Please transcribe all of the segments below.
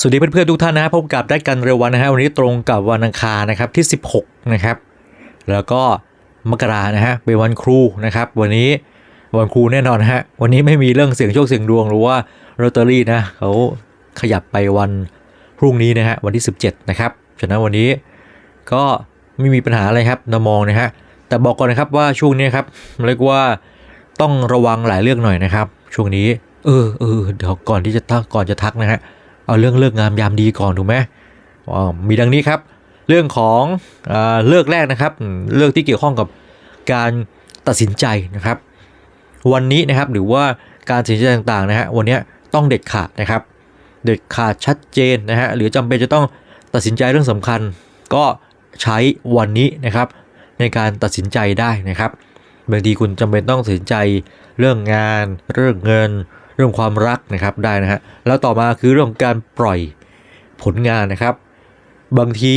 สวัสดีเพื่อนๆทุกท่านนะครับพบกับได้กันเร็ววันนะฮะวันนี้ตรงกับวันอังคารนะครับที่ 16 นะครับ แล้วก็มกรานะฮะเป็นวันครูนะครับ วันนี้วันครูแน่นอนฮะวันนี้ไม่มีเรื่องเสียงโชคเสียงดวงหรือว่าลอตเตอรี่นะเขาขยับไปวันพรุ่งนี้นะฮะวันที่ 17 นะครับฉะนั้นวันนี้ก็ไม่มีปัญหาอะไรครับนมองนะฮะแต่บอกก่อนนะครับว่าช่วงนี้ครับเรียกว่าต้องระวังหลายเรื่องหน่อยนะครับ ช่วงนี้ เออเออเดี๋ยวก่อนที่จะทักก่อนจะทักนะฮะ เอาเรื่องเลิกงามยามดีก่อนถูกไหมมีดังนี้ครับ เรื่องของอเลิกแรกนะครับเรื่องที่เกี่ยวข้องกับการตัดสินใจนะครับ วันนี้นะครับหรือว่าการตัดสินใจต่างๆนะฮะวันนี้ต้องเด็ดขาดนะครับ เด็ดขาดชัดเจนนะฮะหรือจำเป็นจะต้องตัดสินใจเรื่องสำคัญ ก็ใช้วันนี้นะครับ ในการตัดสินใจได้นะครับบางทีคุณจำเป็นต้องตัดสินใจเรื่องงาน เรื่องเงิน เรื่องความรักนะครับได้นะฮะแล้วต่อมาคือเรื่องของการปล่อยผลงานนะครับ บางที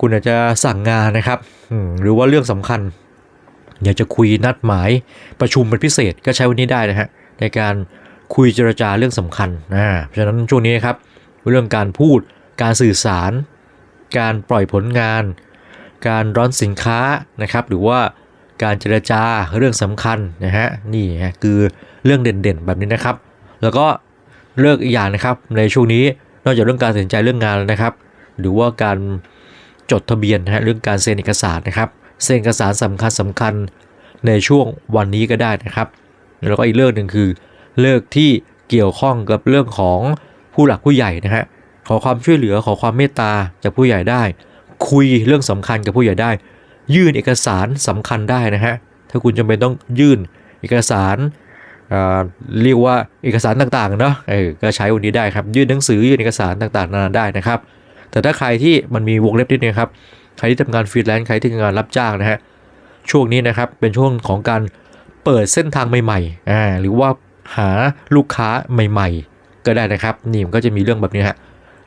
คุณอาจจะสั่งงานนะครับหรือว่าเรื่องสำคัญ อยากจะคุยนัดหมายประชุมเป็นพิเศษก็ใช้วันนี้ได้นะฮะในการคุยเจรจาเรื่องสำคัญนะเพราะฉะนั้นช่วงนี้นะครับเรื่องการพูดการสื่อสาร การปล่อยผลงาน การร้อนสินค้านะครับ หรือว่าการเจรจาเรื่องสำคัญนะฮะนี่ฮะคือ เรื่องเด่นๆ แบบนี้นะครับ แล้วก็เลิกอีกอย่างนะครับ ในช่วงนี้นอกจากเรื่องการตัดสินใจเรื่องงานแล้วนะครับ หรือว่าการจดทะเบียนนะฮะเรื่องการเซ็นเอกสารนะครับ เซ็นเอกสารสำคัญสำคัญในช่วงวันนี้ก็ได้นะครับ แล้วก็อีกเรื่องหนึ่งคือเลิกที่เกี่ยวข้องกับเรื่องของผู้หลักผู้ใหญ่นะฮะขอความช่วยเหลือขอความเมตตาจากผู้ใหญ่ได้ คุยเรื่องสำคัญกับผู้ใหญ่ได้ ยื่นเอกสารสำคัญได้นะฮะถ้าคุณจำเป็นต้องยื่นเอกสาร เรียกว่าเอกสารต่างๆเนาะเออก็ใช้วันนี้ได้ครับ ยื่นหนังสือยื่นเอกสารต่างๆนานาได้นะครับ แต่ถ้าใครที่มันมีวงเล็บนิดนึงครับ ใครที่ทำงานฟรีแลนซ์ใครที่ทำงานรับจ้างนะฮะช่วงนี้นะครับเป็นช่วงของการเปิดเส้นทางใหม่ๆอ่าหรือว่าหาลูกค้าใหม่ ๆ ก็ได้นะครับนี่มันก็จะมีเรื่องแบบนี้ฮะ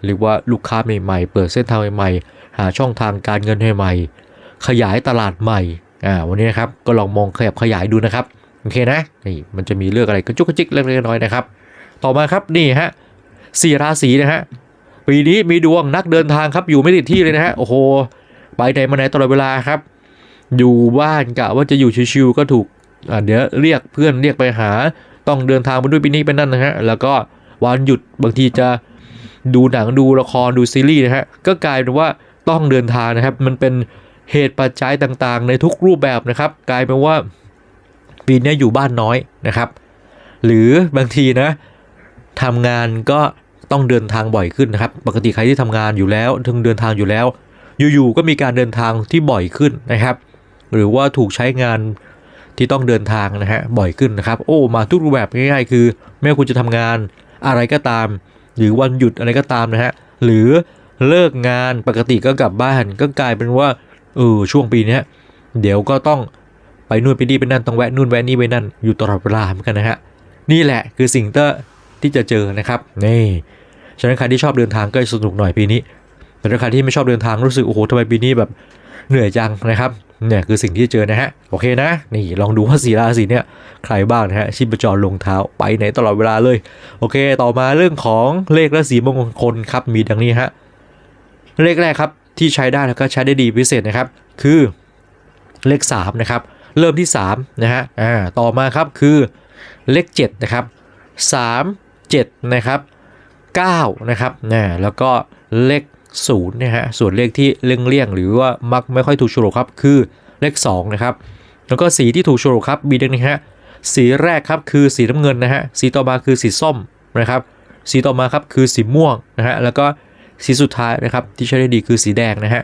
หรือว่าลูกค้าใหม่ๆ เปิดเส้นทางใหม่ๆ หาช่องทางการเงินใหม่ๆขยายตลาดใหม่อ่าวันนี้นะครับก็ลองมองขยับขยายดูนะครับ โอเคนะนี่มันจะมีเรื่องอะไรกระจุกกระจิกเล็กน้อยนะครับ ต่อมาครับนี่ฮะสี่ราศีนะฮะปีนี้มีดวงนักเดินทางครับอยู่ไม่ติดที่เลยนะฮะโอ้โหไปไหนมาไหนตลอดเวลาครับ อยู่บ้านกะว่าจะอยู่ชิวๆก็ถูกอ่าเดี๋ยวเรียกเพื่อนเรียกไปหา ต้องเดินทางไปด้วยปีนี้เป็นนั่นนะฮะแล้วก็วันหยุดบางทีจะดูหนังดูละครดูซีรีส์นะฮะก็กลายเป็นว่าต้องเดินทางนะครับ มันเป็นเหตุปัจจัยต่างๆ ในทุกรูปแบบนะครับ กลายเป็นว่า ปีนี้อยู่บ้านน้อยนะครับ หรือบางทีนะทำงานก็ต้องเดินทางบ่อยขึ้นนะครับ ปกติใครที่ทำงานอยู่แล้วถึงเดินทางอยู่แล้ว อยู่ๆก็มีการเดินทางที่บ่อยขึ้นนะครับ หรือว่าถูกใช้งานที่ต้องเดินทางนะฮะบ่อยขึ้นนะครับ โอ้มาทุกรูปแบบง่ายๆ คือไม่ว่าคุณจะทำงานอะไรก็ตาม หรือวันหยุดอะไรก็ตามนะฮะหรือเลิกงานปกติก็กลับบ้านก็กลายเป็นว่าเออช่วงปีนี้เดี๋ยวก็ต้อง ไปนู่นไปนี่ไปนั่นต้องแวะนู่นแวะนี่ไปนั่นอยู่ตลอดเวลาเหมือนกันนะฮะนี่แหละคือสิ่งที่ที่จะเจอนะครับนี่ฉะนั้นใครที่ชอบเดินทางก็สนุกหน่อยปีนี้ แต่ถ้าใครที่ไม่ชอบเดินทางรู้สึกโอ้โหทำไมปีนี้แบบเหนื่อยจังนะครับเนี่ยคือสิ่งที่เจอนะฮะโอเคนะ นี่ลองดูว่าสีราศีเนี่ยใครบ้างนะฮะชิปจรลงเท้าไปไหนตลอดเวลาเลย โอเค ต่อมาเรื่องของเลขและสีมงคลครับมีดังนี้ฮะเลขแรกครับที่ใช้ได้แล้วก็ใช้ได้ดีพิเศษนะครับ คือเลข3นะครับ เริ่มที่3นะฮะอ่าต่อมาครับคือเลข7นะครับ3 7นะครับ9นะครับนะแล้วก็เลข0นะฮะส่วนเลขที่เลี่ยงๆหรือว่ามักไม่ค่อยถูกโฉลกครับคือเลข2นะครับแล้วก็สีที่ถูกโฉลกครับมีดังนี้ฮะสีแรกครับคือสีน้ำเงินนะฮะสีต่อมาคือสีส้มนะครับสีต่อมาครับคือสีม่วงนะฮะแล้วก็สีสุดท้ายนะครับที่ใช้ได้ดีคือสีแดงนะฮะ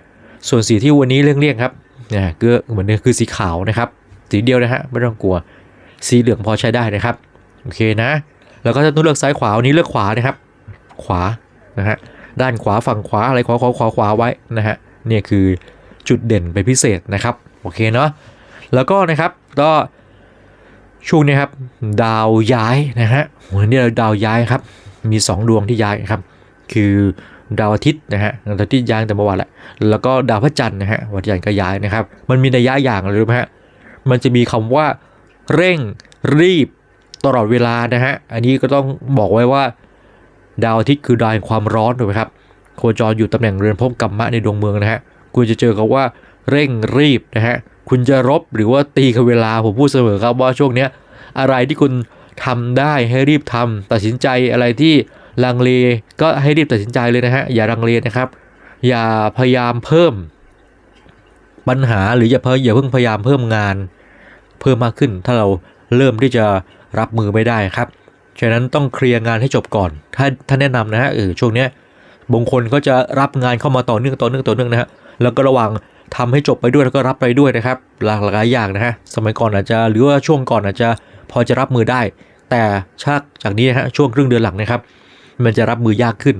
ส่วนสีที่วันนี้เลี่ยงๆครับนะก็เหมือนเดิมคือสีขาวนะครับ สีเดียวนะฮะไม่ต้องกลัว สีเหลืองพอใช้ได้นะครับโอเคนะ แล้วก็จะต้องเลือกซ้ายขวาวันนี้เลือกขวานะครับ ขวานะฮะด้านขวาฝั่งขวาอะไรขวาขวาขวาขวาไว้นะฮะเนี่ยคือจุดเด่นเป็นพิเศษนะครับโอเคเนาะแล้วก็นะครับก็ช่วงนี้ครับดาวย้ายนะฮะวันนี้เราดาวย้ายครับมี 2 ดวงที่ย้ายครับ คือดาวอาทิตย์นะฮะดาวอาทิตย์ย้ายแต่เมื่อวานแหละแล้วก็ดาวพระจันทร์นะฮะวันจันทร์ก็ย้ายนะครับ มันมีนัยยะอย่างอะไรรู้ไหมฮะ มันจะมีคำว่า เร่งรีบตลอดเวลานะฮะ อันนี้ก็ต้องบอกไว้ว่า ดาวอาทิตย์คือดาวแห่งความร้อนถูกไหมครับ โคจรอยู่ตำแหน่งเรือนภพกัมมะในดวงเมืองนะฮะ คุณจะเจอกับว่าเร่งรีบนะฮะ คุณจะรบหรือว่าตีกับเวลา ผมพูดเสมอครับว่าช่วงเนี้ยอะไรที่คุณทำได้ให้รีบทำตัดสินใจอะไรที่ลังเลก็ให้รีบตัดสินใจเลยนะฮะ อย่าลังเลนะครับ อย่าพยายามเพิ่มปัญหาหรืออย่าเพิ่งอย่าเพิ่งพยายามเพิ่มงาน เพิ่มมากขึ้น ถ้าเราเริ่มที่จะรับมือไม่ได้ครับ ฉะนั้นต้องเคลียร์งานให้จบก่อน ถ้าถ้าแนะนำนะฮะเออช่วงเนี้ยบางคนก็จะรับงานเข้ามาต่อเนื่องต่อเนื่องต่อเนื่องนะฮะแล้วก็ระว่างทำให้จบไปด้วยแล้วก็รับไปด้วยนะครับ หลากหลายอย่างนะฮะสมัยก่อนอาจจะหรือว่าช่วงก่อนอาจจะพอจะรับมือได้ แต่ชักจากนี้นะฮะช่วงครึ่งเดือนหลังนะครับ มันจะรับมือยากขึ้น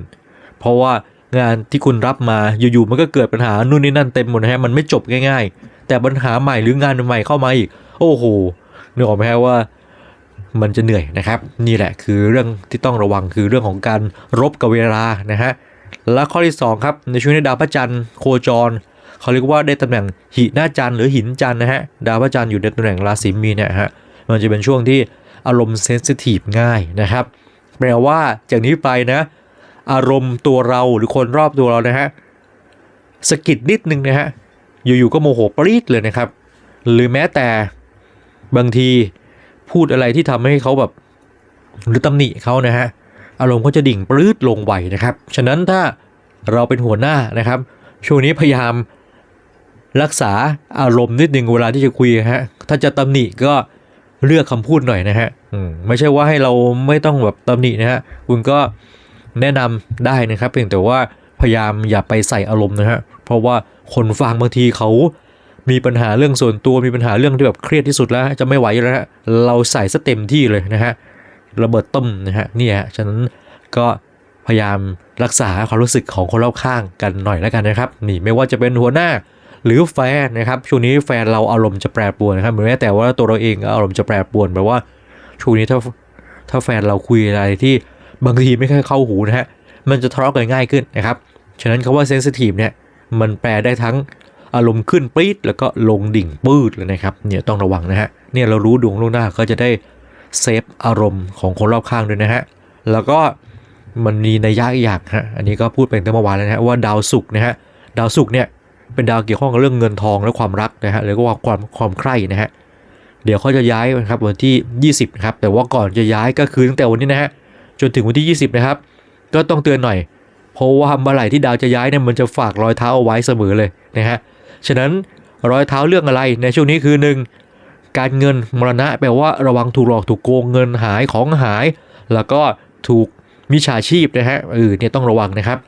เพราะว่างานที่คุณรับมาอยู่ๆมันก็เกิดปัญหานู่นนี่นั่นเต็มหมดนะฮะมันไม่จบง่าย ๆ แต่ปัญหาใหม่หรืองานใหม่เข้ามาอีก โอ้โหนึกออกไหมฮะว่ามันจะเหนื่อยนะครับ นี่แหละคือเรื่องที่ต้องระวังคือเรื่องของการรบกับเวลานะฮะและข้อที่ 2 ครับ ในช่วงนี้ดาวพระจันทร์โคจร เขาเรียกว่าได้ตำแหน่งหิหน้าจันทร์หรือหินจันทร์นะฮะดาวพระจันทร์อยู่ในตำแหน่งราศีมีนเนี่ยฮะมันจะเป็นช่วงที่อารมณ์เซนซิทีฟง่ายนะครับแปลว่าจากนี้ไปนะ อารมณ์ตัวเราหรือคนรอบตัวเรานะฮะสกิดนิดนึงนะฮะอยู่ๆก็โมโหปรี๊ดเลยนะครับ หรือแม้แต่ บางทีพูดอะไรที่ทำให้เขาแบบหรือตำหนิเขานะฮะอารมณ์ก็จะดิ่งปลื้ดลงไวนะครับ ฉะนั้นถ้าเราเป็นหัวหน้านะครับ ช่วงนี้พยายามรักษาอารมณ์นิดหนึ่งเวลาที่จะคุยฮะถ้าจะตำหนิก็เลือกคำพูดหน่อยนะฮะอืมไม่ใช่ว่าให้เราไม่ต้องแบบตำหนินะฮะคุณก็แนะนำได้นะครับ เพียงแต่ว่าพยายามอย่าไปใส่อารมณ์นะฮะเพราะว่าคนฟังบางทีเขา มีปัญหาเรื่องส่วนตัวมีปัญหาเรื่องที่แบบเครียดที่สุดแล้ว จะไม่ไหวแล้วฮะเราใส่สเต็มที่เลยนะฮะระเบิดต้มนะฮะนี่ฮะฉะนั้นก็พยายามรักษาความรู้สึกของคนรอบข้างกันหน่อยแล้วกันนะครับ นี่ไม่ว่าจะเป็นหัวหน้าหรือแฟนนะครับช่วงนี้แฟนเราอารมณ์จะแปรปรวนนะครับแม้แต่ว่าตัวเราเองอารมณ์จะแปรปรวนแปลว่าช่วงนี้ถ้าถ้าแฟนเราคุยอะไรที่บางทีไม่ค่อยเข้าหูนะฮะมันจะทะเลาะกันง่ายขึ้นนะครับ ฉะนั้นคำว่าเซนซิทีฟเนี่ยมันแปลได้ทั้ง อารมณ์ขึ้นปรี๊ดแล้วก็ลงดิ่งปืดเลยนะครับเนี่ยต้องระวังนะฮะเนี่ยเรารู้ดวงล่วงหน้าก็จะได้เซฟอารมณ์ของคนรอบข้างด้วยนะฮะแล้วก็มันมีในยยะอีกอย่างฮะอันนี้ก็พูดไปตั้งแต่เมื่อวานแล้วนะฮะว่าดาวศุกร์นะฮะดาวศุกร์เนี่ยเป็นดาวเกี่ยวข้องกับเรื่องเงินทองและความรักนะฮะหรือว่าความความใคร่นะฮะเดี๋ยวเขาจะย้ายนะครับวันที่ 20นะครับแต่ว่าก่อนจะย้ายก็คือตั้งแต่วันนี้นะฮะจนถึงวันที่ 20 นะครับ ก็ต้องเตือนหน่อย เพราะว่าเมื่อไหร่ที่ดาวจะย้ายเนี่ยมันจะฝากรอยเท้าเอาไว้เสมอเลยนะฮะ ฉะนั้นรอยเท้าเรื่องอะไรในช่วงนี้คือหนึ่งการเงินมรณะแปลว่าระวังถูกหลอกถูกโกงเงินหายของหาย แล้วก็ถูกมิจฉาชีพนะฮะเออเนี่ยต้องระวังนะครับ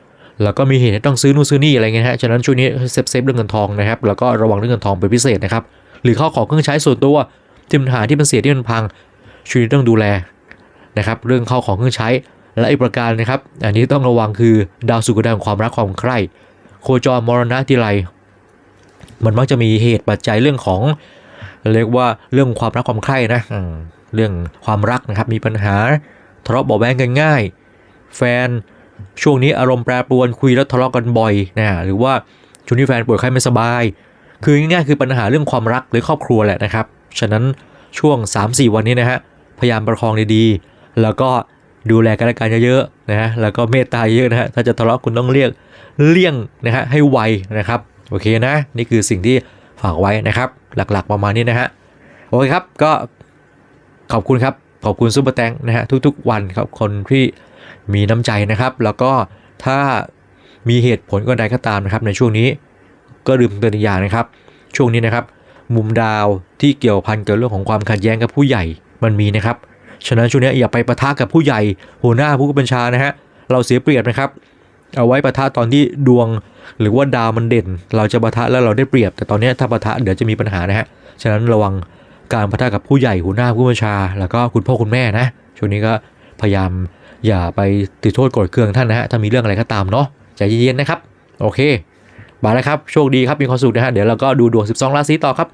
แล้วก็มีเหตุต้องซื้อนู่นซื้อนี่อะไรเงี้ยฮะ ฉะนั้นช่วงนี้เซฟเซฟเรื่องเงินทองนะครับ แล้วก็ระวังเรื่องเงินทองเป็นพิเศษนะครับ หรือข้าของเครื่องใช้ส่วนตัวที่มันหายที่มันเสียที่มันพัง ช่วงนี้ต้องดูแลนะครับ เรื่องข้าของเครื่องใช้ และอีกประการนะครับ อันนี้ต้องระวังคือดาวสุกดาวแห่งความรักความใคร่โคจรมรณะทีไร มันมักจะมีเหตุปัจจัยเรื่องของเรียกว่าเรื่องความรักความใคร่นะเรื่องความรักนะครับมีปัญหาทะเลาะเบาแวงกันง่าย แฟนช่วงนี้อารมณ์แปรปรวนคุยแล้วทะเลาะกันบ่อยนะหรือว่าช่วงนี้แฟนป่วยไข้ไม่สบาย คือง่ายๆคือปัญหาเรื่องความรักหรือครอบครัวแหละนะครับ ฉะนั้นช่วง 3-4 วันนี้นะฮะพยายามประคองดีๆ แล้วก็ดูแลกันและกันเยอะๆนะฮะแล้วก็เมตตาเยอะนะฮะถ้าจะทะเลาะคุณต้องเรียกเลี่ยงนะฮะให้ไวนะครับ โอเคนะ นี่คือสิ่งที่ฝากไว้นะครับ หลักๆประมาณนี้นะฮะโอเคครับก็ขอบคุณครับ ขอบคุณซุปเปอร์แตงนะฮะทุกๆ วันครับคนที่มีน้ำใจนะครับ แล้วก็ถ้ามีเหตุผลก็ใดก็ตามนะครับในช่วงนี้ก็ลืมเตือนอีกอย่างนะครับ ช่วงนี้นะครับ มุมดาวที่เกี่ยวพันกับเรื่องของความขัดแย้งกับผู้ใหญ่มันมีนะครับ ฉะนั้นช่วงนี้อย่าไปประทะกับผู้ใหญ่หัวหน้าผู้บัญชานะฮะเราเสียเปรียบนะครับ เอาไว้ปะทะตอนที่ดวง หรือว่าดาวมันเด่น เราจะปะทะแล้วเราได้เปรียบ แต่ตอนนี้ถ้าปะทะเดี๋ยวจะมีปัญหานะฮะ ฉะนั้นระวังการปะทะกับผู้ใหญ่หัวหน้าผู้บัญชา แล้วก็คุณพ่อคุณแม่นะ ช่วงนี้ก็พยายามอย่าไปติดโทษโกรธเคืองท่านนะฮะ ถ้ามีเรื่องอะไรก็ตามเนาะใจเย็นๆนะครับ โอเคมาแล้วครับ โชคดีครับ มีความสุขนะฮะ เดี๋ยวเราก็ดูดวง 12 ราศีต่อครับ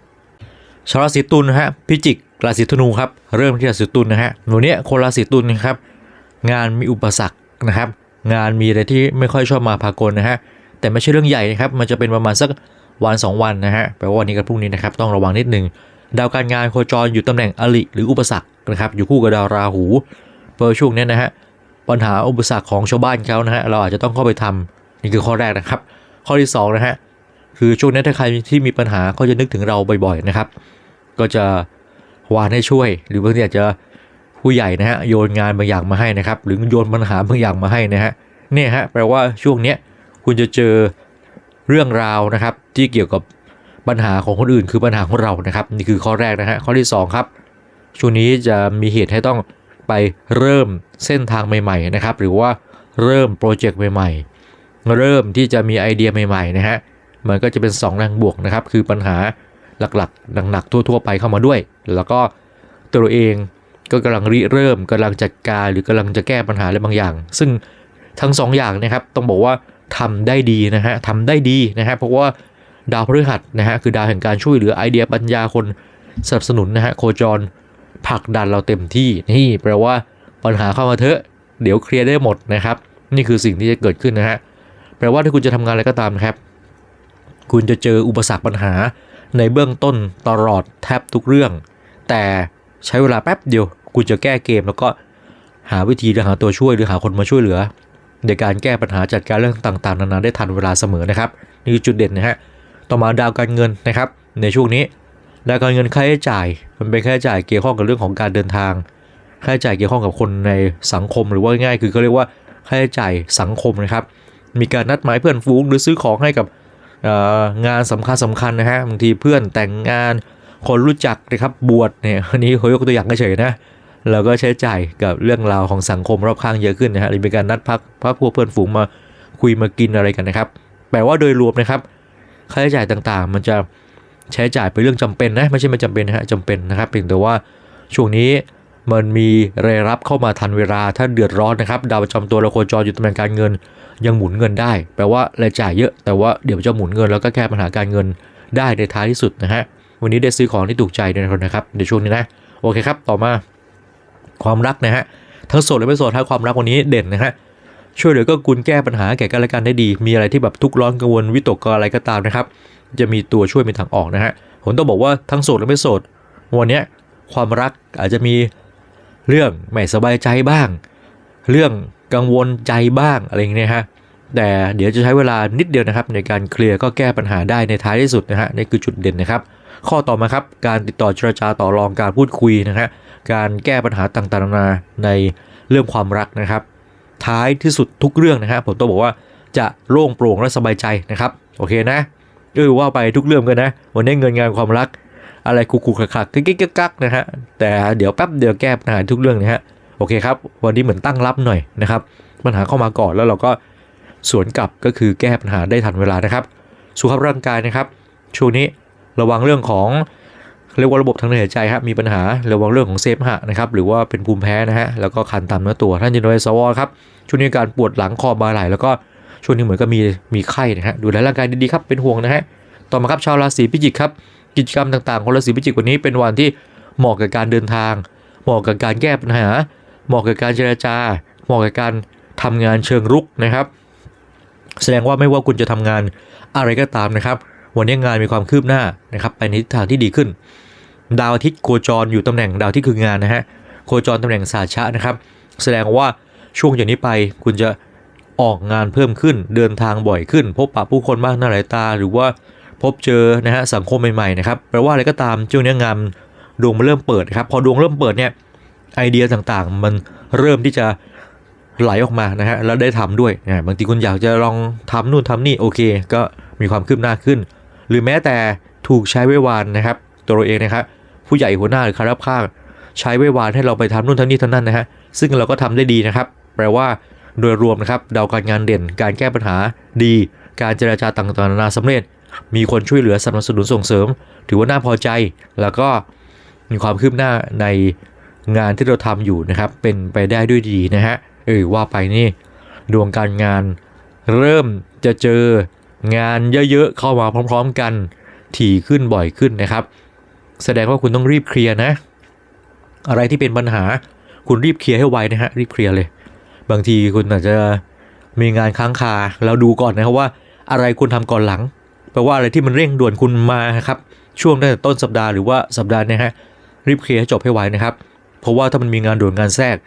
ชาวราศีตุลนะฮะ พิจิก ราศีธนูครับ เริ่มที่ราศีตุลนะฮะ วันนี้คนราศีตุลนะครับ งานมีอุปสรรคนะครับ งานมีอะไรที่ไม่ค่อยชอบมาพากลนะฮะแต่ไม่ใช่เรื่องใหญ่นะครับมันจะเป็นประมาณสักวัน 2 วันนะฮะแปลว่าวันนี้กับพรุ่งนี้นะครับต้องระวังนิดหนึ่งดาวการงานโคจรอยู่ตำแหน่งอลิหรืออุปสรรคนะครับอยู่คู่กับดาวราหูเปิดช่วงนี้นะฮะปัญหาอุปสรรคของชาวบ้านเขานะฮะเราอาจจะต้องเข้าไปทำนี่คือข้อแรกนะครับ ข้อที่สองนะฮะคือช่วงนี้ถ้าใครที่มีปัญหาก็จะนึกถึงเราบ่อยๆนะครับ ก็จะวานให้ช่วย หรือบางทีอาจจะ ผู้ใหญ่นะฮะโยนงานบางอย่างมาให้นะครับ หรือโยนปัญหาบางอย่างมาให้นะฮะเนี่ยฮะแปลว่าช่วงเนี้ยคุณจะเจอเรื่องราวนะครับ ที่เกี่ยวกับปัญหาของคนอื่น คือปัญหาของเรานะครับ นี่คือข้อแรกนะฮะข้อที่สองครับ ช่วงนี้จะมีเหตุให้ต้องไปเริ่มเส้นทางใหม่ๆนะครับ หรือว่าเริ่มโปรเจกต์ใหม่ๆ เริ่มที่จะมีไอเดียใหม่ๆนะฮะมันก็จะเป็น2แรงบวกนะครับ คือปัญหาหลักๆหนักๆทั่ว ๆ ไปเข้ามาด้วย แล้วก็ตัวเอง ก็กำลังริเริ่มกำลังจัดการหรือกำลังจะแก้ปัญหาอะไรบางอย่าง ซึ่งทั้งสองอย่างนะครับต้องบอกว่าทำได้ดีนะฮะทำได้ดีนะฮะเพราะว่าดาวพฤหัสนะฮะคือดาวแห่งการช่วยเหลือไอเดียปัญญาคนสนับสนุนนะฮะโคจรผลักดันเราเต็มที่นี่แปลว่าปัญหาเข้ามาเถอะเดี๋ยวเคลียร์ได้หมดนะครับ นี่คือสิ่งที่จะเกิดขึ้นนะฮะแปลว่าถ้าคุณจะทำงานอะไรก็ตามนะครับ คุณจะเจออุปสรรคปัญหาในเบื้องต้นตลอดแทบทุกเรื่อง แต่ใช้เวลาแป๊บเดียว คุณจะแก้เกมแล้วก็หาวิธีหรือหาตัวช่วยหรือหาคนมาช่วยเหลือในการแก้ปัญหาจัดการเรื่องต่างๆ นานาได้ทันเวลาเสมอนะครับนี่คือจุดเด่นนะฮะต่อมาดาวการเงินนะครับ ในช่วงนี้ดาวการเงินค่าใช้จ่าย มันเป็นค่าใช้จ่ายเกี่ยวข้องกับเรื่องของการเดินทาง ค่าใช้จ่ายเกี่ยวข้องกับคนในสังคมหรือว่าง่ายๆคือเขาเรียกว่าค่าใช้จ่ายสังคมนะครับ มีการนัดหมายเพื่อนฝูงหรือซื้อของให้กับงานสำคัญสำคัญนะฮะบางทีเพื่อนแต่งงานคนรู้จักนะครับบวชเนี่ยอันนี้เขายกตัวอย่างเฉยนะ เราก็ใช้จ่ายกับเรื่องราวของสังคมรอบข้างเยอะขึ้นนะฮะหรือมีการนัดพักพักพวกเพื่อนฝูงมาคุยมากินอะไรกันนะครับ แปลว่าโดยรวมนะครับ ค่าใช้จ่ายต่างๆ มันจะใช้จ่ายเป็นเรื่องจำเป็นนะไม่ใช่ไม่จำเป็นนะฮะจำเป็นนะครับเพียงแต่ว่าช่วงนี้มันมีรายรับเข้ามาทันเวลาถ้าเดือดร้อนนะครับ ดาวประจำตัวเราโคจรอยู่ตำแหน่งการเงิน ยังหมุนเงินได้ แปลว่ารายจ่ายเยอะ แต่ว่าเดี๋ยวจะหมุนเงินแล้วก็แก้ปัญหาการเงินได้ในท้ายที่สุดนะฮะวันนี้ได้ซื้อของที่ถูกใจในคนนะครับในช่วงนี้นะโอเคครับ ต่อมา ความรักนะฮะทั้งโสดและไม่โสดถ้าความรักวันนี้เด่นนะฮะช่วยเหลือก็กุลแก้ปัญหาแก่กันและกันได้ดี มีอะไรที่แบบทุกข์ร้อนกังวลวิตกอะไรก็ตามนะครับ จะมีตัวช่วยเป็นทางออกนะฮะผมต้องบอกว่าทั้งโสดและไม่โสดวันนี้ความรักอาจจะมีเรื่องไม่สบายใจบ้าง เรื่องกังวลใจบ้างอะไรอย่างเงี้ยฮะแต่เดี๋ยวจะใช้เวลานิดเดียวนะครับ ในการเคลียร์ก็แก้ปัญหาได้ในท้ายที่สุดนะฮะนี่คือจุดเด่นนะครับ ข้อต่อมาครับ การติดต่อเจรจาต่อรองการพูดคุยนะฮะการแก้ปัญหาต่างๆนานาในเรื่องความรักนะครับ ท้ายที่สุดทุกเรื่องนะฮะผมต้องบอกว่าจะโล่งโปร่งและสบายใจนะครับ โอเคนะเออว่าไปทุกเรื่องกันนะ วันนี้เงินงานความรัก อะไรกุกกุกคักๆกิ๊กกักนะฮะแต่เดี๋ยวแป๊บเดียวแก้ปัญหาทุกเรื่องนะฮะโอเคครับ วันนี้เหมือนตั้งรับหน่อยนะครับ ปัญหาเข้ามาก่อนแล้วเราก็สวนกลับก็คือแก้ปัญหาได้ทันเวลานะครับ สุขภาพร่างกายนะครับ ช่วงนี้ ระวังเรื่องของเรียกว่าระบบทางเดินหายใจครับมีปัญหาระวังเรื่องของเซฟหะนะครับหรือว่าเป็นภูมิแพ้นะฮะแล้วก็คันตามเนื้อตัวท่านจินโดยสวอครับช่วงนี้การปวดหลังคอบ่าไหล่แล้วก็ช่วงนี้เหมือนก็มีมีไข้นะฮะดูแลร่างกายดีๆครับเป็นห่วงนะฮะต่อมาครับชาวราศีพิจิกครับกิจกรรมต่างๆของราศีพิจิกวันนี้เป็นวันที่เหมาะกับการเดินทาง เหมาะกับการแก้ปัญหา เหมาะกับการเจรจา เหมาะกับการทำงานเชิงรุกนะครับ แสดงว่าไม่ว่าคุณจะทำงานอะไรก็ตามนะครับ วันนี้งานมีความคืบหน้านะครับไปในทิศทางที่ดีขึ้น ดาวอาทิตย์โคจรอยู่ตำแหน่งดาวที่คืองานนะฮะโคจรตำแหน่งสาชะนะครับ แสดงว่าช่วงจากนี้ไปคุณจะออกงานเพิ่มขึ้น เดินทางบ่อยขึ้น พบปะผู้คนมากหน้าหลายตา หรือว่าพบเจอนะฮะสังคมใหม่ๆนะครับแปลว่าอะไรก็ตามช่วงนี้งานดวงมันเริ่มเปิดครับพอดวงเริ่มเปิดเนี่ยไอเดียต่างๆ มันเริ่มที่จะไหลออกมานะฮะแล้วได้ทำด้วยนะบางทีคุณอยากจะลองทำนู่นทำนี่โอเค ก็มีความคืบหน้าขึ้น หรือแม้แต่ถูกใช้ไว้วานนะครับ ตัวเราเองนะครับผู้ใหญ่หัวหน้าหรือคารับข้างใช้ไว้วานให้เราไปทำนู่นทำนี่ทำนั่นนะฮะซึ่งเราก็ทำได้ดีนะครับ แปลว่าโดยรวมนะครับดาวการงานเด่น การแก้ปัญหาดี การเจรจาต่างๆนานาสำเร็จ มีคนช่วยเหลือสนับสนุนส่งเสริม ถือว่าน่าพอใจ แล้วก็มีความคืบหน้าในงานที่เราทำอยู่นะครับ เป็นไปได้ด้วยดีนะฮะเออว่าไปนี่ดวงการงานเริ่มจะเจอ งานเยอะๆเข้ามาพร้อม ๆ กันถี่ขึ้นบ่อยขึ้นนะครับ แสดงว่าคุณต้องรีบเคลียร์นะ อะไรที่เป็นปัญหาคุณรีบเคลียร์ให้ไวนะฮะรีบเคลียร์เลย บางทีคุณอาจจะมีงานค้างคาเราดูก่อนนะครับว่าอะไรคุณทำก่อนหลังแปลว่าอะไรที่มันเร่งด่วนคุณมาครับช่วงตั้งแต่ต้นสัปดาห์หรือว่าสัปดาห์นี้ฮะรีบเคลียร์ให้จบให้ไวนะครับ เพราะว่าถ้ามันมีงานด่วนงานแทรก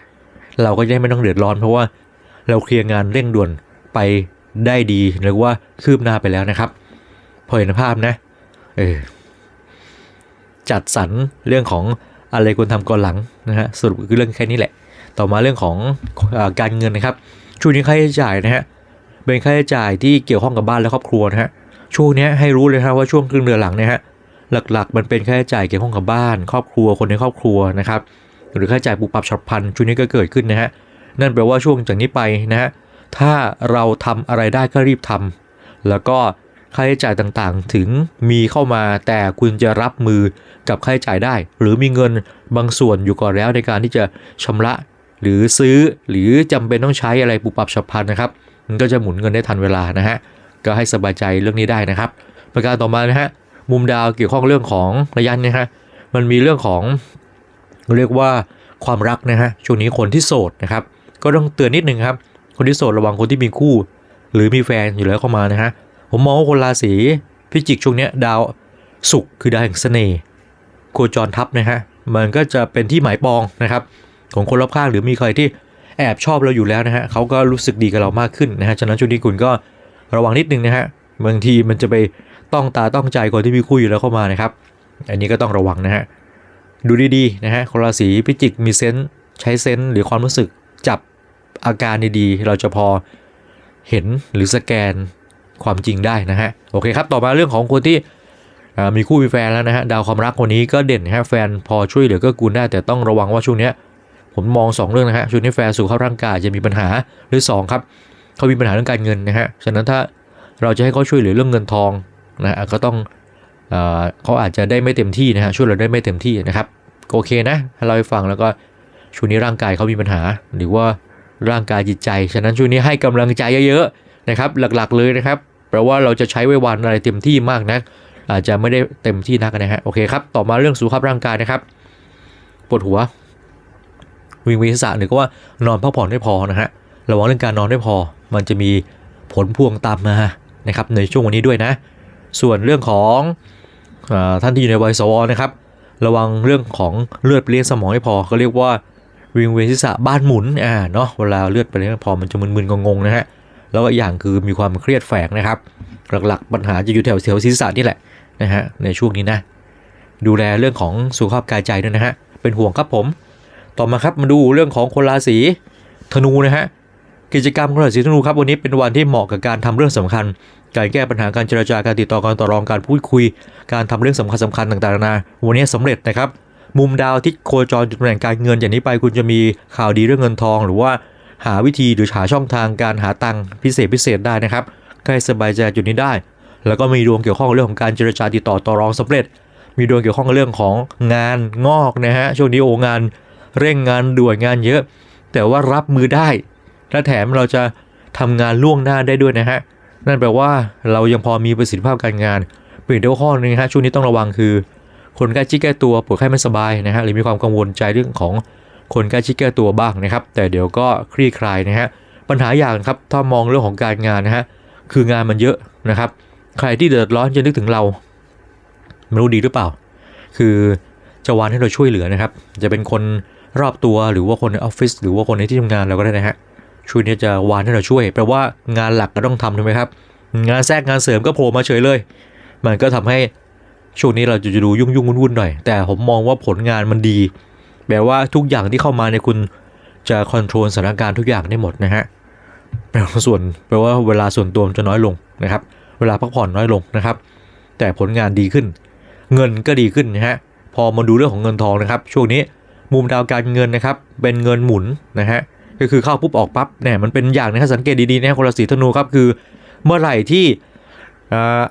เราก็จะไม่ต้องเดือดร้อน เพราะว่าเราเคลียร์งานเร่งด่วนไป ได้ดีหรือว่าคืบหน้าไปแล้วนะครับ พอเห็นภาพนะเออจัดสรรเรื่องของอะไรควรทำก่อนหลังนะฮะสรุปคือเรื่องแค่นี้แหละ ต่อมาเรื่องของอการเงินนะครับ ช่วงนี้ค่าใช้จ่ายนะฮะเป็นค่าใช้จ่ายที่เกี่ยวข้องกับบ้านและครอบครัวนะฮะช่วงนี้ให้รู้เลยนะว่าช่วงครึ่งเดือนหลังเนี่ยฮะหลักๆ มันเป็นค่าใช้จ่ายเกี่ยวข้องกับบ้าน ครอบครัวคนในครอบครัวนะครับหรือค่าใช้จ่ายปุบปับฉับพลันช่วงนี้ก็เกิดขึ้นนะฮะนั่นแปลว่าช่วงจากนี้ไปนะฮะ ถ้าเราทำอะไรได้ก็รีบทำแล้วก็ค่าใช้จ่ายต่างๆ ถึงมีเข้ามาแต่คุณจะรับมือกับค่าใช้จ่ายได้ หรือมีเงินบางส่วนอยู่ก่อนแล้วในการที่จะชำระ หรือซื้อหรือจำเป็นต้องใช้อะไรปุบปับฉับพลันนะครับ มันก็จะหมุนเงินได้ทันเวลานะฮะก็ให้สบายใจเรื่องนี้ได้นะครับ ประการต่อมานะฮะมุมดาวเกี่ยวข้องเรื่องของระยะนี้ฮะมันมีเรื่องของเรียกว่าความรักนะฮะช่วงนี้คนที่โสดนะครับ ก็ต้องเตือนนิดนึงครับ คนที่โสดระวังคนที่มีคู่ หรือมีแฟนอยู่แล้วเข้ามานะฮะผมมองว่าคนราศีพิจิกช่วงนี้ดาวศุกร์คือดาวแห่งเสน่ห์โคจรทับนะฮะมันก็จะเป็นที่หมายปองนะครับของคนรอบข้างหรือมีใครที่แอบชอบเราอยู่แล้วนะฮะเขาก็รู้สึกดีกับเรามากขึ้นนะฮะฉะนั้นช่วงนี้คุณก็ระวังนิดนึงนะฮะบางทีมันจะไปต้องตาต้องใจคนที่มีคู่อยู่แล้วเข้ามานะครับอันนี้ก็ต้องระวังนะฮะดูดีๆนะฮะคนราศีพิจิกมีเซนส์ใช้เซนส์หรือความรู้สึกจับ อาการดีๆ เราจะพอเห็นหรือสแกนความจริงได้นะฮะโอเคครับต่อมาเรื่องของคนที่มีคู่มีแฟนแล้วนะฮะดาวความรักคนนี้ก็เด่นนะฮะแฟนพอช่วยเหลือก็กูลได้แต่ต้องระวังว่าช่วงนี้ผมมอง 2 เรื่องนะฮะช่วงนี้แฟนสุขภาพร่างกายจะมีปัญหาหรือ 2 ครับเขามีปัญหาเรื่องการเงินนะฮะฉะนั้นถ้าเราจะให้เขาช่วยเหลือเรื่องเงินทองนะฮะก็ต้องเอเขาอาจจะได้ไม่เต็มที่นะฮะช่วยเราได้ไม่เต็มที่นะครับก็โอเคนะเราให้ฟังแล้วก็ช่วงนี้ร่างกายเขามีปัญหาหรือว่า ร่างกายจิตใจ ฉะนั้นช่วงนี้ให้กำลังใจเยอะๆนะครับหลักๆเลยนะครับแปลว่าเราจะใช้ไว้วันอะไรเต็มที่มากนะอาจจะไม่ได้เต็มที่นักนะฮะโอเคครับต่อมาเรื่องสุขภาพร่างกายนะครับปวดหัววิงเวียนศีรษะหรือก็ว่านอนพักผ่อนไม่พอนะฮะระวังเรื่องการนอนไม่พอ มันจะมีผลพวงตามมานะครับในช่วงวันนี้ด้วยนะ ส่วนเรื่องของอท่านที่อยู่ในวัยสวนะครับ ระวังเรื่องของเลือดไปเลี้ยงสมองไม่พอก็เรียกว่า วิงเวียนศีรษะบ้านหมุนอ่าเนาะเวลาเลือดไปเลี้ยพอมันจะมึนๆงงๆนะฮะแล้วก็อย่างคือมีความเครียดแฝงนะครับ หลักๆ ปัญหาจะอยู่แถวแถวศีรษะนี่แหละนะฮะในช่วงนี้นะ ดูแลเรื่องของสุขภาพกายใจด้วยนะฮะเป็นห่วงครับผม ต่อมาครับมาดูเรื่องของคนราศีธนูนะฮะกิจกรรมของราศีธนูครับวันนี้เป็นวันที่เหมาะกับการทำเรื่องสำคัญ การแก้ปัญหาการเจรจาการติดต่อการต่อรองการพูดคุย การทำเรื่องสำคัญสำคัญต่างๆนานาวันนี้สำเร็จนะครับ มุมดาวที่โคจรจุดตำแหน่งการเงินอย่างนี้ไปคุณจะมีข่าวดีเรื่องเงินทอง หรือว่าหาวิธีหรือหาช่องทางการหาตังค์พิเศษพิเศษได้นะครับก็ให้สบายใจจุดนี้ได้ แล้วก็มีดวงเกี่ยวข้องกับเรื่องของการเจรจาติดต่อต่อรองสำเร็จ มีดวงเกี่ยวข้องกับเรื่องของงานงอกนะฮะช่วงนี้โองานเร่งงานด่วนงานเยอะ แต่ว่ารับมือได้และแถมเราจะทำงานล่วงหน้าได้ด้วยนะฮะนั่นแปลว่าเรายังพอมีประสิทธิภาพการงานเปลี่ยนเดียวข้อหนึงฮะช่วงนี้ต้องระวังคือ คนใกล้ชิดแก้ตัวปวดไข้ไม่สบายนะฮะหรือมีความกังวลใจเรื่องของคนใกล้ชิดแก้ตัวบ้างนะครับ แต่เดี๋ยวก็คลี่คลายนะฮะปัญหาอย่างครับถ้ามองเรื่องของการงานนะฮะคืองานมันเยอะนะครับ ใครที่เดือดร้อนจะนึกถึงเราไม่รู้ดีหรือเปล่า คือจะวานให้เราช่วยเหลือนะครับ จะเป็นคนรอบตัวหรือว่าคนในออฟฟิศหรือว่าคนในที่ทำงานเราก็ได้นะฮะช่วยนี้จะวานให้เราช่วยแปลว่างานหลักก็ต้องทำถูกไหมครับ งานแทรกงานเสริมก็โผล่มาเฉยเลย มันก็ทำให้ ช่วงนี้เราจะดูยุ่งยุ่งๆวุ่นๆหน่อย แต่ผมมองว่าผลงานมันดีแปลว่าทุกอย่างที่เข้ามาในคุณจะคอนโทรลสถานการณ์ทุกอย่างได้หมดนะฮะแปลว่าส่วนแปลว่าเวลาส่วนตัวมันจะน้อยลงนะครับ เวลาพักผ่อนน้อยลงนะครับ แต่ผลงานดีขึ้น เงินก็ดีขึ้นนะฮะพอมาดูเรื่องของเงินทองนะครับ ช่วงนี้มุมดาวการเงินนะครับ เป็นเงินหมุนนะฮะก็คือเข้าปุ๊บออกปั๊บเนี่ยมันเป็นอย่างนะครับสังเกตดีๆนะคนราศีธนูครับคือ เมื่อไหร่ที่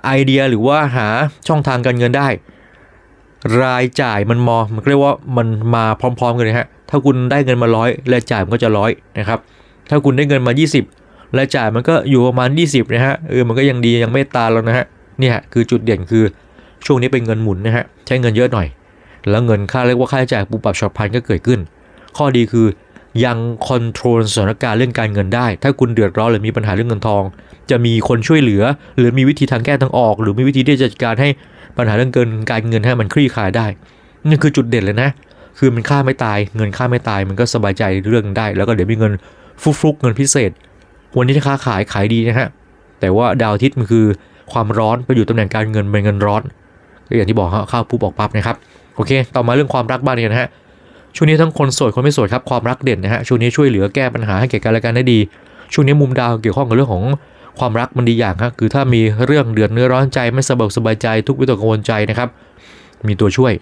ไอเดียหรือว่าหาช่องทางการเงินได้ รายจ่ายมันมอมันเรียกว่ามันมาพร้อม ๆ กันเลยฮะถ้าคุณได้เงินมาร้อยรายจ่ายมันก็จะร้อยนะครับถ้าคุณได้เงินมา 20รายจ่ายมันก็อยู่ประมาณ 20นะฮะเออมันก็ยังดียังไม่ตาแล้วนะฮะเนี่ยคือจุดเด่นคือช่วงนี้เป็นเงินหมุนนะฮะใช้เงินเยอะหน่อย แล้วเงินค่าเรียกว่าค่าใช้จ่ายปุบปับฉับพลันก็เกิดขึ้น ข้อดีคือยังคอนโทรลสถานการณ์เรื่องการเงินได้ ถ้าคุณเดือดร้อนหรือมีปัญหาเรื่องเงินทอง จะมีคนช่วยเหลือ หรือมีวิธีทางแก้ทางออก หรือมีวิธีที่จะจัดการให้ปัญหาเรื่องเกินการเงินให้มันคลี่คลายได้นี่คือจุดเด่นเลยนะ คือมันค่าไม่ตาย เงินค่าไม่ตายมันก็สบายใจเรื่องได้ แล้วก็เดี๋ยวมีเงินฟุกๆเงินพิเศษ วันนี้ค้าขายขายดีนะฮะแต่ว่าดาวอาทิตย์มันคือความร้อนไปอยู่ตำแหน่งการเงินเป็นเงินร้อนก็อย่างที่บอกครับเข้าผู้บอกปั๊บนะครับโอเค ต่อมาเรื่องความรักบ้างเนี่ยนะฮะช่วงนี้ทั้งคนโสดคนไม่โสดครับความรักเด่นนะฮะช่วงนี้ช่วยเหลือแก้ปัญหาให้แก่กันและกันได้ดี ช่วงนี้มุมดาวเกี่ยวข้องกับเรื่องของ ความรักมันดีอย่างครับคือถ้ามีเรื่องเดือดเนื้อร้อนใจไม่สบายสบายใจทุกวิตกกังวลใจนะครับ มีตัวช่วย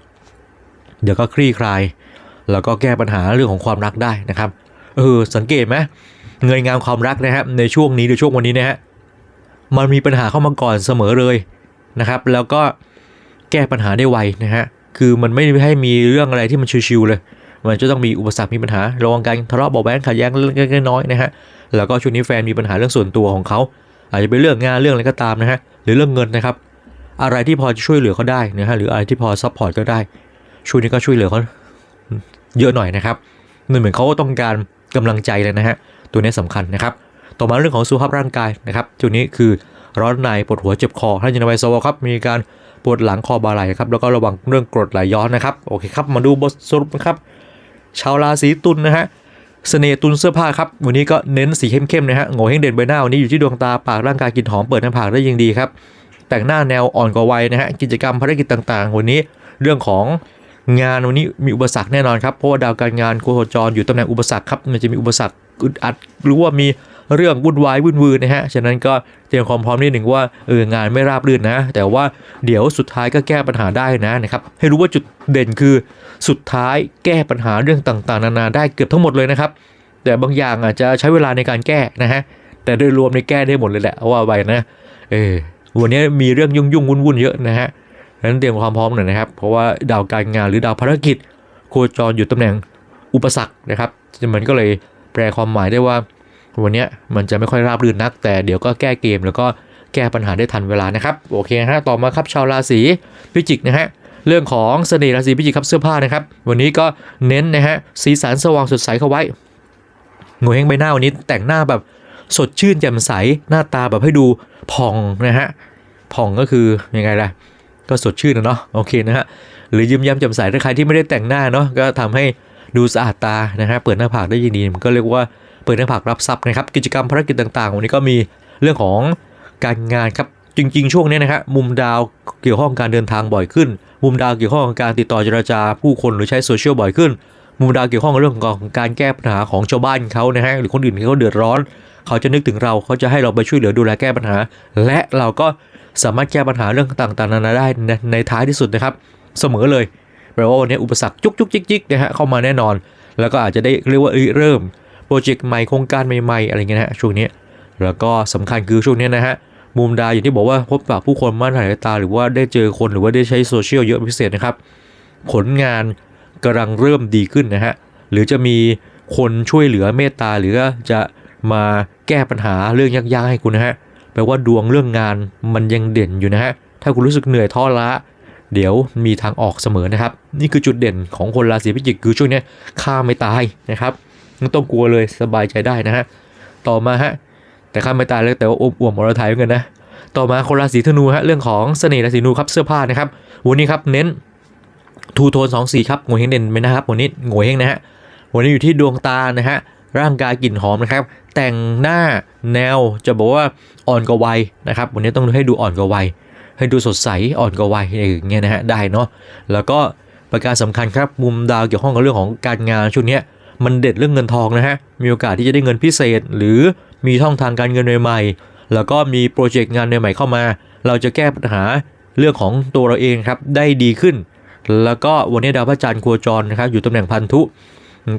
เดี๋ยวก็คลี่คลาย แล้วก็แก้ปัญหาเรื่องของความรักได้นะครับเออสังเกตไหมเงยงามความรักนะครับในช่วงนี้หรือช่วงวันนี้นะฮะมันมีปัญหาเข้ามาก่อนเสมอเลยนะครับ แล้วก็แก้ปัญหาได้ไวนะฮะคือมันไม่ให้มีเรื่องอะไรที่มันชิวๆเลย มันจะต้องมีอุปสรรคมีปัญหาระวังการทะเลาะเบาแว้งขัดแย้งเล็กๆน้อยๆนะฮะแล้วก็ช่วงนี้แฟนมีปัญหาเรื่องส่วนตัวของเขา อาจจะเป็นเรื่องงานเรื่องอะไรก็ตามนะฮะหรือเรื่องเงินนะครับ อะไรที่พอจะช่วยเหลือเขาได้นะฮะหรืออะไรที่พอซัพพอร์ตก็ได้ช่วงนี้ก็ช่วยเหลือเขาเยอะหน่อยนะครับมันเหมือนเขาต้องการกำลังใจเลยนะฮะตัวนี้สำคัญนะครับ ต่อมาเรื่องของสุขภาพร่างกายนะครับช่วงนี้คือร้อนในปวดหัวเจ็บคอท่านจินไวโซครับมีการปวดหลังคอบ่าไหลครับแล้วก็ระวังเรื่องกรดไหลย้อนนะครับโอเคครับมาดูบทสรุปนะครับชาวราศีตุลนะฮะ เสน่ห์ตุนเสื้อผ้าครับ วันนี้ก็เน้นสีเข้มๆนะฮะโง่เฮงเด่นใบหน้าวันนี้อยู่ที่ดวงตาปากร่างกายกลิ่นหอมเปิดหน้าผากได้ยิ่งดีครับแต่งหน้าแนวอ่อนกว่าวัยนะฮะกิจกรรมภารกิจต่างๆ วันนี้เรื่องของงานวันนี้มีอุปสรรคแน่นอนครับเพราะว่าดาวการงานโคจรอยู่ตำแหน่งอุปสรรคครับมันจะมีอุปสรรคอึดอัดหรือว่ามี เรื่องวุ่นวายวุ่นวืนนะฮะ ฉะนั้นก็เตรียมความพร้อมนิดหนึ่งว่าเอองานไม่ราบรื่นนะ แต่ว่าเดี๋ยวสุดท้ายก็แก้ปัญหาได้นะนะครับ ให้รู้ว่าจุดเด่นคือสุดท้ายแก้ปัญหาเรื่องต่างๆ นานาได้เกือบทั้งหมดเลยนะครับ แต่บางอย่างอาจจะใช้เวลาในการแก้นะฮะ แต่โดยรวมในแก้ได้หมดเลยแหละว่าไปนะ เออ วันนี้มีเรื่องยุ่งยุ่งวุ่นวุ่นๆเยอะนะฮะนั้นเตรียมความพร้อมหน่อยนะครับ เพราะว่าดาวการงานหรือดาวภารกิจ โคจรอยู่ตำแหน่งอุปสรรคนะครับ มันก็เลยแปลความหมายได้ว่า วันนี้มันจะไม่ค่อยราบรื่นนัก แต่เดี๋ยวก็แก้เกมแล้วก็แก้ปัญหาได้ทันเวลานะครับ โอเคนะฮะต่อมาครับชาวราศีพิจิกนะฮะเรื่องของเสน่ห์ราศีพิจิกครับเสื้อผ้านะครับ วันนี้ก็เน้นนะฮะสีสันสว่างสดใสเข้าไว้โงเฮงใบหน้าวันนี้แต่งหน้าแบบสดชื่นแจ่มใสหน้าตาแบบให้ดูผ่องนะฮะผ่องก็คือยังไงล่ะก็สดชื่นนะเนาะโอเคนะฮะหรือยิ้มแย้มแจ่มใสถ้าใครที่ไม่ได้แต่งหน้าเนาะก็ทำให้ดูสะอาดตานะฮะเปิดหน้าผากได้ยิ่งดีมันก็เรียกว่า เปิดหน้าผากรับทรัพย์นะครับ กิจกรรมภารกิจต่างๆ วันนี้ก็มีเรื่องของการงานครับจริง ๆ ช่วงนี้นะฮะมุมดาวเกี่ยวข้องการเดินทางบ่อยขึ้น มุมดาวเกี่ยวข้องกับการติดต่อเจรจาผู้คนหรือใช้โซเชียลบ่อยขึ้น มุมดาวเกี่ยวข้องกับเรื่องของการแก้ปัญหาของชาวบ้านเขานะฮะหรือคนอื่นที่เขาเดือดร้อน เขาจะนึกถึงเราเขาจะให้เราไปช่วยเหลือดูแลแก้ปัญหา และเราก็สามารถแก้ปัญหาเรื่องต่างๆนานาได้ในในท้ายที่สุดนะครับ เสมอเลยแปลว่าวันนี้อุปสรรคจุกจุกจิกจิกนะฮะเข้ามาแน่นอน แล้วก็อาจจะได้เรียกว่าเริ่ม โปรเจกต์ใหม่โครงการใหม่ๆ อะไรเงี้ยนะฮะช่วงนี้ แล้วก็สำคัญคือช่วงนี้นะฮะมุมดาอย่างที่บอกว่าพบปะผู้คนมากหน้าหลายตา หรือว่าได้เจอคนหรือว่าได้ใช้โซเชียลเยอะพิเศษนะครับ ผลงานกำลังเริ่มดีขึ้นนะฮะหรือจะมีคนช่วยเหลือเมตตาหรือจะมาแก้ปัญหาเรื่องยากๆให้คุณนะฮะแปลว่าดวงเรื่องงานมันยังเด่นอยู่นะฮะถ้าคุณรู้สึกเหนื่อยท้อล้าเดี๋ยวมีทางออกเสมอนะครับ นี่คือจุดเด่นของคนราศีพิจิกคือช่วงนี้ฆ่าไม่ตายนะครับ ไม่ต้องกลัวเลยสบายใจได้นะฮะต่อมาฮะแต่ฆ่าไม่ตายแล้วแต่ว่าอมอ่วมอรไทยเหมือนกันนะต่อมาคนราศีธนูฮะเรื่องของเสน่ห์ราศีธนูครับเสื้อผ้านะครับวันนี้ครับเน้นทูโทนสองสีครับโงเฮงเด่นไหมนะครับวันนี้โงเฮงนะฮะวันนี้อยู่ที่ดวงตานะฮะร่างกายกลิ่นหอมนะครับ แต่งหน้าแนวจะบอกว่าอ่อนกว่าวัยนะครับวันนี้ต้องให้ดูอ่อนกว่าวัยให้ดูสดใสอ่อนกว่าวัยอย่างเงี้ยนะฮะได้เนาะแล้วก็ประการสำคัญครับมุมดาวเกี่ยวข้องกับเรื่องของการงานช่วงเนี้ย มันเด็ดเรื่องเงินทองนะฮะ มีโอกาสที่จะได้เงินพิเศษ หรือมีช่องทางการเงินใหม่ๆ แล้วก็มีโปรเจกต์งานใหม่ๆเข้ามา เราจะแก้ปัญหาเรื่องของตัวเราเองครับได้ดีขึ้น แล้วก็วันนี้ดาวพระจันทร์โคจรนะครับอยู่ตำแหน่งพันธุ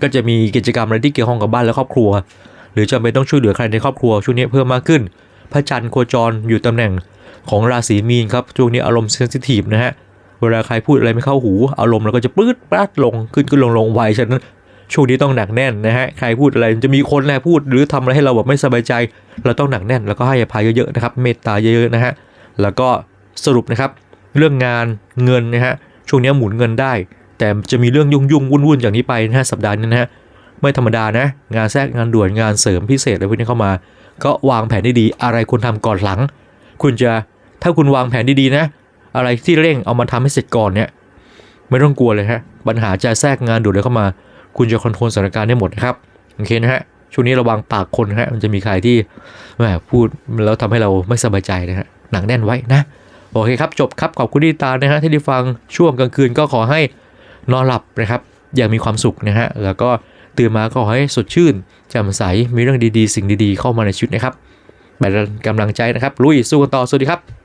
ก็จะมีกิจกรรมอะไรที่เกี่ยวข้องกับบ้านและครอบครัว หรือจำเป็นต้องช่วยเหลือใครในครอบครัวช่วงนี้เพิ่มมากขึ้น พระจันทร์โคจรอยู่ตำแหน่งของราศีมีนครับช่วงนี้อารมณ์เซนซิทีฟนะฮะเวลาใครพูดอะไรไม่เข้าหู อารมณ์เราก็จะปื๊ดปราดลงขึ้นขึ้นลงลงไวฉะนั้น ช่วงนี้ต้องหนักแน่นนะฮะใครพูดอะไรจะมีคนแหละพูด หรือทำอะไรให้เราแบบไม่สบายใจ เราต้องหนักแน่น แล้วก็ให้อภัยเยอะๆนะครับเมตตาเยอะๆนะฮะแล้วก็สรุปนะครับเรื่องงานเงินนะฮะช่วงนี้หมุนเงินได้ แต่จะมีเรื่องยุ่งยุ่งๆวุ่นๆอย่างนี้ไปนะฮะสัปดาห์นี้นะฮะไม่ธรรมดานะ งานแทรกงานด่วนงานเสริมพิเศษอะไรพวกนี้เข้ามา ก็วางแผนดีๆอะไรคุณทำก่อนหลัง คุณจะถ้าคุณวางแผนดีๆนะ อะไรที่เร่งเอามาทำให้เสร็จก่อนเนี่ย ไม่ต้องกลัวเลยฮะปัญหาจะแทรกงานด่วนเลยเข้ามา คุณจะคอนโทรลสถานการณ์ได้หมดนะครับโอเคนะฮะช่วงนี้ระวังปากคนนะฮะมันจะมีใครที่แหมพูดแล้วทำให้เราไม่สบายใจนะฮะหนักแน่นไว้นะโอเคครับจบครับขอบคุณที่ติดตามนะฮะที่ได้ฟังช่วงกลางคืนก็ขอให้นอนหลับนะครับอย่างมีความสุขนะฮะแล้วก็ตื่นมาก็ขอให้สดชื่นแจ่มใสมีเรื่องดีๆ สิ่งดีๆ เข้ามาในชีวิตนะครับแบ่งกำลังใจนะครับลุยสู้กันต่อสวัสดีครับ